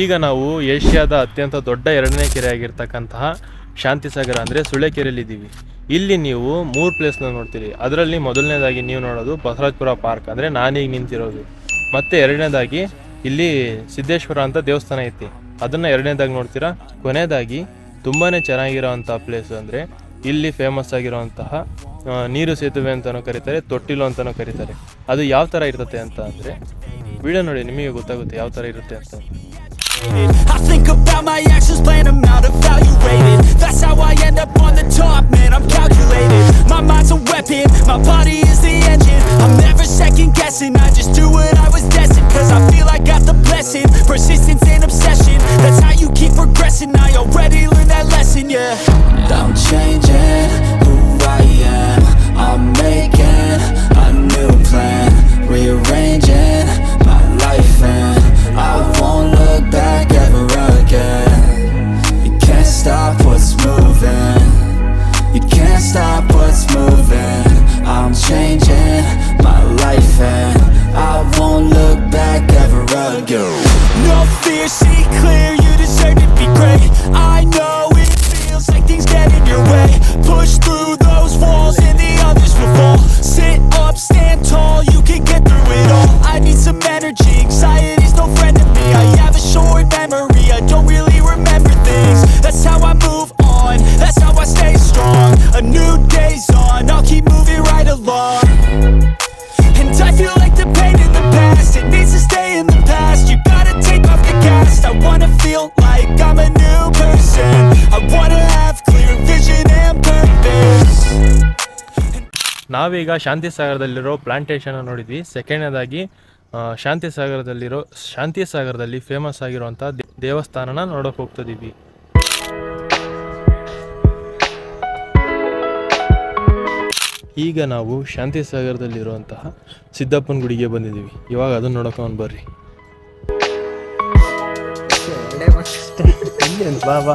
ಈಗ ನಾವು ಏಷ್ಯಾದ ಅತ್ಯಂತ ದೊಡ್ಡ ಎರಡನೇ ಕೆರೆ ಆಗಿರ್ತಕ್ಕಂತಹ ಶಾಂತಿಸಾಗರ ಅಂದರೆ ಸುಳೆಕೆರೆಯಲ್ಲಿದ್ದೀವಿ ಇಲ್ಲಿ ನೀವು ಮೂರು ಪ್ಲೇಸ್ನ ನೋಡ್ತೀರಿ. ಅದರಲ್ಲಿ ಮೊದಲನೇದಾಗಿ ನೀವು ನೋಡೋದು ಬಸವರಾಜಪುರ ಪಾರ್ಕ್ ಅಂದರೆ ನಾನೀಗ ನಿಂತಿರೋದು. ಮತ್ತು ಎರಡನೇದಾಗಿ ಇಲ್ಲಿ ಸಿದ್ದೇಶ್ವರ ಅಂತ ದೇವಸ್ಥಾನ ಐತಿ. ಅದನ್ನು ಎರಡನೇದಾಗಿ ನೋಡ್ತೀರಾ? ಕೊನೆಯದಾಗಿ ತುಂಬಾ ಚೆನ್ನಾಗಿರೋವಂಥ ಪ್ಲೇಸ್ ಅಂದರೆ ಇಲ್ಲಿ ಫೇಮಸ್ ಆಗಿರುವಂತಹ ನೀರು ಸೇತುವೆ ಅಂತಲೂ ಕರೀತಾರೆ, ತೊಟ್ಟಿಲು ಅಂತಲೂ ಕರೀತಾರೆ. ಅದು ಯಾವ ಥರ ಇರ್ತದೆ ಅಂತ ಅಂದರೆ, ವಿಡಿಯೋ ನೋಡಿ ನಿಮಗೆ ಗೊತ್ತಾಗುತ್ತೆ ಯಾವ ಥರ ಇರುತ್ತೆ ಅಂತ. I think about my actions, plan them out, evaluated. That's how I end up on the top, man. I'm calculated. My mind's a weapon, my body is the engine. I'm never second guessing, I just do what I was destined. Cause I feel I got the blessing. Persistence and obsession, that's how you keep progressing. I already learned that lesson, yeah. Again. No fear, see clear. You deserve to be great. I know it feels like things get in your way. Push through those walls, and the others will fall. Sit up, stand tall. You can get through it all. I need some energy. Anxiety's ನಾವೀಗ ಶಾಂತಿ ಸಾಗರದಲ್ಲಿರೋ plantation ನೋಡಿದ್ವಿ. ಸೆಕೆಂಡ್ನೇದಾಗಿ ಆ, ಶಾಂತಿ ಸಾಗರದಲ್ಲಿರೋ ಶಾಂತಿ ಸಾಗರದಲ್ಲಿ famous ಆಗಿರುವಂಥ ದೇವಸ್ಥಾನನ ನೋಡೋಕೆ ಹೋಗ್ತಿದೀವಿ. ಈಗ ನಾವು ಶಾಂತಿ ಸಾಗರದಲ್ಲಿರುವಂತಹ ಸಿದ್ದಪ್ಪನ ಗುಡಿಗೆ ಬಂದಿದ್ದೀವಿ ಇವಾಗ ಅದನ್ನ ನೋಡೋಕೆ ಬರ್ರಿ. ಬಾ ಬಾ.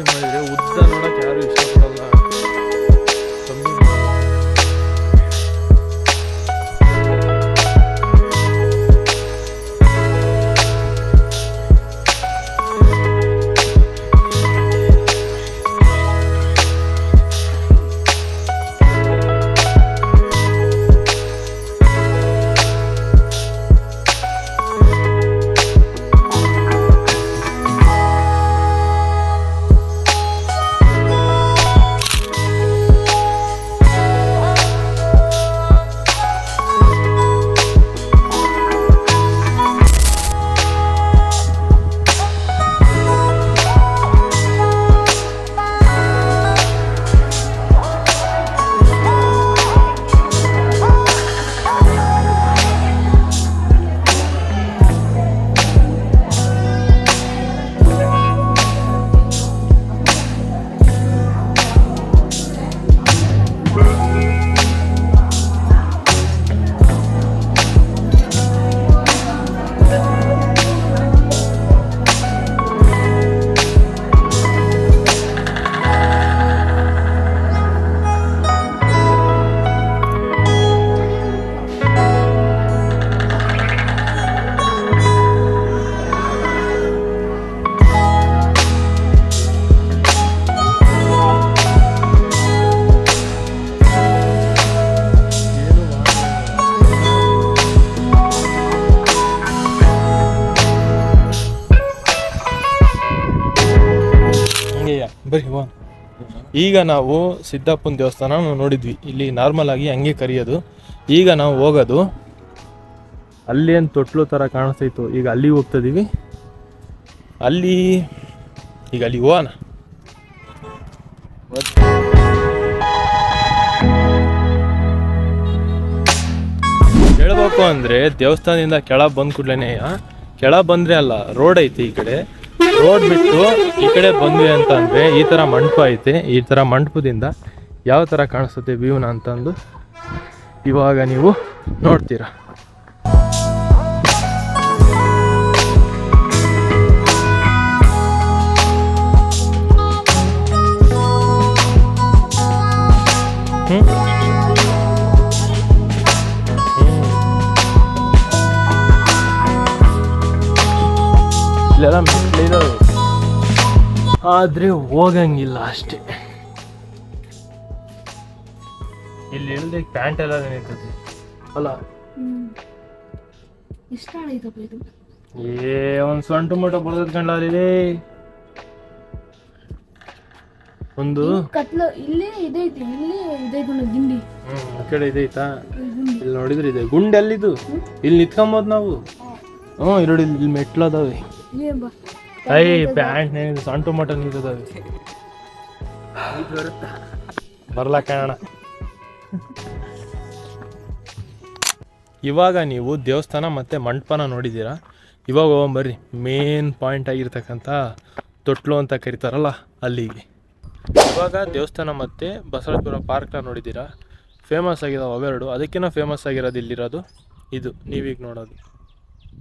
ಜಾಸ್ತಿ ಮಾಡಿದ್ರೆ ಉದ್ದ ನೋಡಕ್ ಹಂಗೆಯ ಬರೀ ಈಗ ನಾವು ಸಿದ್ದಪ್ಪನ ದೇವಸ್ಥಾನ ನೋಡಿದ್ವಿ. ಇಲ್ಲಿ ನಾರ್ಮಲ್ ಆಗಿ ಹಂಗೆ ಕರೆಯೋದು. ಈಗ ನಾವು ಹೋಗೋದು. ಅಲ್ಲಿ ಏನು ತೊಟ್ಲು ಥರ ಕಾಣಿಸ್ತಿತ್ತು ಈಗ ಅಲ್ಲಿಗೆ ಹೋಗ್ತಿದ್ದೀವಿ ಅಲ್ಲಿ, ಈಗ ಅಲ್ಲಿ ಹೋಗೋಣ. ಹೇಳ್ಬೇಕು ಅಂದರೆ ದೇವಸ್ಥಾನದಿಂದ ಕೆಳಗೆ ಬಂದ ಕೂಡಲೇ ಕೆಳ ಬಂದರೆ ಅಲ್ಲ ರೋಡ್ ಐತಿ ಈ ಕಡೆ. ರೋಡ್ ಬಿಟ್ಟು ಈ ಕಡೆ ಬಂದ್ವಿ ಅಂತ ಅಂದರೆ ಈ ಥರ ಮಂಟಪ ಐತೆ. ಈ ಥರ ಮಂಟಪದಿಂದ ಯಾವ ಥರ ಕಾಣಿಸುತ್ತೆ ವ್ಯೂನ ಅಂತಂದು ಇವಾಗ ನೀವು ನೋಡ್ತೀರಾ. ಇಲ್ಲೆಲ್ಲ ಮೆಟ್ಲಿದಾವೆ ಆದರೆ ಹೋಗಂಗಿಲ್ಲ ಅಷ್ಟೇ. ಇಲ್ಲಿ ಇಲ್ಲದೆ ಪ್ಯಾಂಟ್ ಎಲ್ಲ ನಿಂತೈತಿ ಅಲ್ಲ. ಇದು ಏ ಒಂದು ಸೊಂಟು ಮಟ ಬರ್ತದ ಕಂಡ ಅಲ್ಲಿ? ಒಂದು. ಕತ್ಲು ಇದೆ ಇದೈತಿ ಇಲ್ಲಿ ಇದೆ ಗುಂಡು ಗಿಂಡಿ. ಹ್ಮ್ ಆ ಕಡೆ ಇದೈತಾ ಐತಾ? ಇಲ್ಲಿ ನೋಡಿದ್ರೆ ಇದೆ. ಗುಂಡ್ ಎಲ್ಲಿದು ಇಲ್ಲಿ ನಿತ್ಕೊಂಬೋದು ನಾವು. ಹ್ಞೂ ಇರೋಡಿ ಇಲ್ಲಿ ಮೆಟ್ಲು ಅದಾವೆ. ಇಲ್ಲೇ ಐ ಪ್ಯಾಂಟ್ ಸಣ್ಣ ನಿಂತದ ಬರ್ಲ ಕಾಣ ಇವಾಗ ನೀವು ದೇವಸ್ಥಾನ ಮತ್ತು ಮಂಟಪನ ನೋಡಿದ್ದೀರಾ? ಇವಾಗ ಬರ್ರಿ. ಮೇನ್ ಪಾಯಿಂಟ್ ಆಗಿರ್ತಕ್ಕಂಥ ತೊಟ್ಲು ಅಂತ ಕರಿತಾರಲ್ಲ ಅಲ್ಲಿಗೆ. ಇವಾಗ ದೇವಸ್ಥಾನ ಮತ್ತು ಬಸವಪುರ ಪಾರ್ಕ್ನ ನೋಡಿದ್ದೀರಾ? ಫೇಮಸ್ ಆಗಿದಾವೆ ಅವೆರಡು. ಅದಕ್ಕಿಂತ ಫೇಮಸ್ ಆಗಿರೋದು ಇಲ್ಲಿರೋದು ಇದು. ನೀವೀಗ ನೋಡೋದು.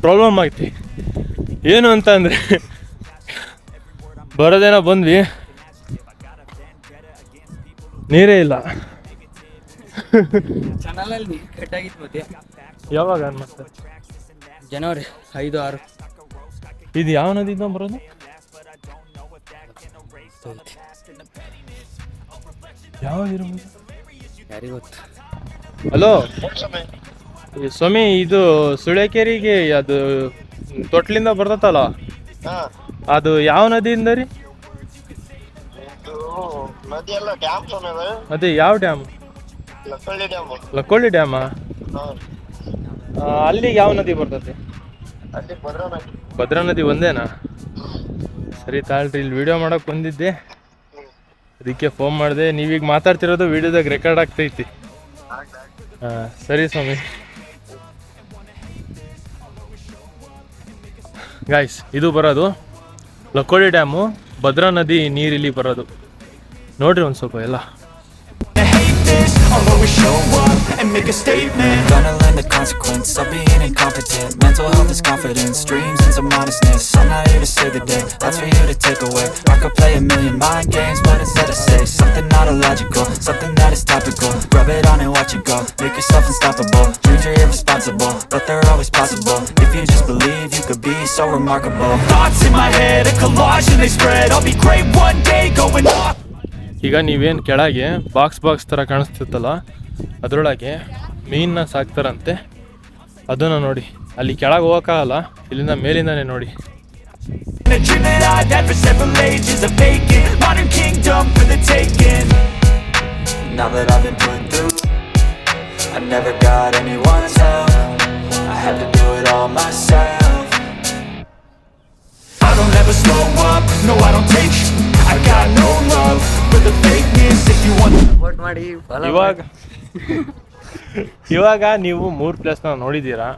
ಪ್ರಾಬ್ಲಮ್ ಆಗ್ತಿ ಏನು ಅಂತ ಅಂದರೆ ಬರೋದೇನೋ ಬಂದ್ವಿ. ನೀರೇ ಇಲ್ಲ. ಚಾನಲಲ್ಲಿ ಕಟ್ಟಾಗಿತ್ತು ಮತ್ತೆ. ಯಾವಾಗ ಮತ್ತೆ? ಜನವರಿ ಐದು ಆರು. ಇದು ಯಾವ ನದಿ ಬರೋದು? ಯಾವಾಗ ಇರ್ಬೋದು? ಯಾರಿಗೊತ್ತು ಹಲೋ ಸ್ವಾಮಿ ಇದು ಸುಳೆಕೇರಿಗೆ ಅದು ತೊಟ್ಲಿಂದ ಬರ್ತತಲ್ಲ? ಅದು ಯಾವ ನದಿಯಿಂದ ರೀ? ಇದು ನದಿ ಎಲ್ಲ ಡ್ಯಾಮ್ ಸಮೇತ ಅದೇ. ಯಾವ ಡ್ಯಾಮ್ ಲಕ್ಕಳ್ಳಿ ಡ್ಯಾಮ್ ಅಲ್ಲಿ ಡ್ಯಾಮಾ ಅಲ್ಲಿಗೆ ಯಾವ ನದಿ ಬರ್ತದೆ? ಅಲ್ಲಿ ಭದ್ರಾ ನದಿ. ಭದ್ರಾ ನದಿ ಒಂದೇನಾ? ಸರಿ ತಾಳ್ರಿ ಇಲ್ಲಿ ವಿಡಿಯೋ ಮಾಡಕ್ ಬಂದಿದ್ದೆ. ಅದಕ್ಕೆ ಫೋನ್ ಮಾಡಿದೆ. ನೀವೀಗ ಮಾತಾಡ್ತಿರೋದು ವಿಡಿಯೋದಾಗ ರೆಕಾರ್ಡ್ ಆಗ್ತೈತಿ. ಹಾಂ ಸರಿ ಸ್ವಾಮಿ. ಗಾಯ್ಸ್ ಇದು ಬರೋದು ಲಕೋಡಿ ಡ್ಯಾಮು, ಭದ್ರಾ ನದಿ ನೀರಿಲ್ಲಿ ಬರೋದು. ನೋಡ್ರಿ ಒಂದು ಸ್ವಲ್ಪ ಎಲ್ಲ. ಎಂಪಿ ಕೆನ ಕಾಚಕೋನ್ so remarkable Thoughts in my head, a collage and they spread I'll be great one day, going off ಈಗ ನೀವೇನು ಕೆಳಗೆ ಬಾಕ್ಸ್ ಬಾಕ್ಸ್ ಥರ ಕಾಣಿಸ್ತಿತ್ತಲ್ಲ ಅದರೊಳಗೆ ಮೀನನ್ನ ಸಾಕ್ತಾರಂತೆ ಅದನ್ನು ನೋಡಿ ಅಲ್ಲಿ ಕೆಳಗೆ ಹೋಗೋಕ್ಕಾಗಲ್ಲ ಇಲ್ಲಿಂದ ಮೇಲಿಂದನೇ ನೋಡಿ Now that I've been put through I never got anyone's help I had to do it all myself no I don't take sh- I got no love for the fakeness If you want. Vote ಮಾಡಿ follow ಇವಾಗ ಇವಾಗ ನೀವು ಮೂರು ಪ್ಲೇಸ್ನ ನೋಡಿದ್ದೀರಾ?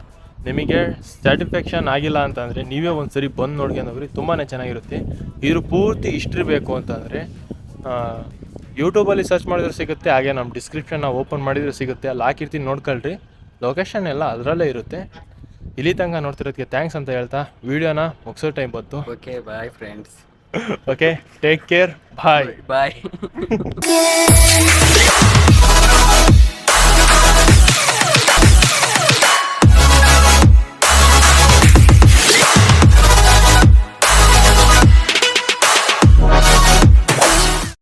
ನಿಮಗೆ satisfaction ಆಗಿಲ್ಲ ಅಂತಂದರೆ ನೀವೇ ಒಂದು ಸರಿ ಬಂದು ನೋಡ್ಕೊಂಡೋಗ್ರಿ ತುಂಬಾ ಚೆನ್ನಾಗಿರುತ್ತೆ. ಇದ್ರ ಪೂರ್ತಿ ಹಿಸ್ಟ್ರಿ ಬೇಕು ಅಂತಂದರೆ ಯೂಟ್ಯೂಬಲ್ಲಿ ಸರ್ಚ್ ಮಾಡಿದ್ರೆ ಸಿಗುತ್ತೆ ಹಾಗೆ ನಮ್ಮ ಡಿಸ್ಕ್ರಿಪ್ಷನ್ನ ಓಪನ್ ಮಾಡಿದರೆ ಸಿಗುತ್ತೆ. ಅಲ್ಲಿ ಹಾಕಿರ್ತೀನಿ ನೋಡ್ಕೊಳ್ರಿ. ಲೊಕೇಶನ್ ಎಲ್ಲ ಅದರಲ್ಲೇ ಇರುತ್ತೆ. ಇಲ್ಲಿ ತನಕ ನೋಡ್ತಿರೋದಕ್ಕೆ ಥ್ಯಾಂಕ್ಸ್ ಅಂತ ಹೇಳ್ತಾ ವೀಡಿಯೋನ ಮುಗಿಸೋ ಟೈಮ್ ಬಂತು. Okay bye friends okay take care bye bye me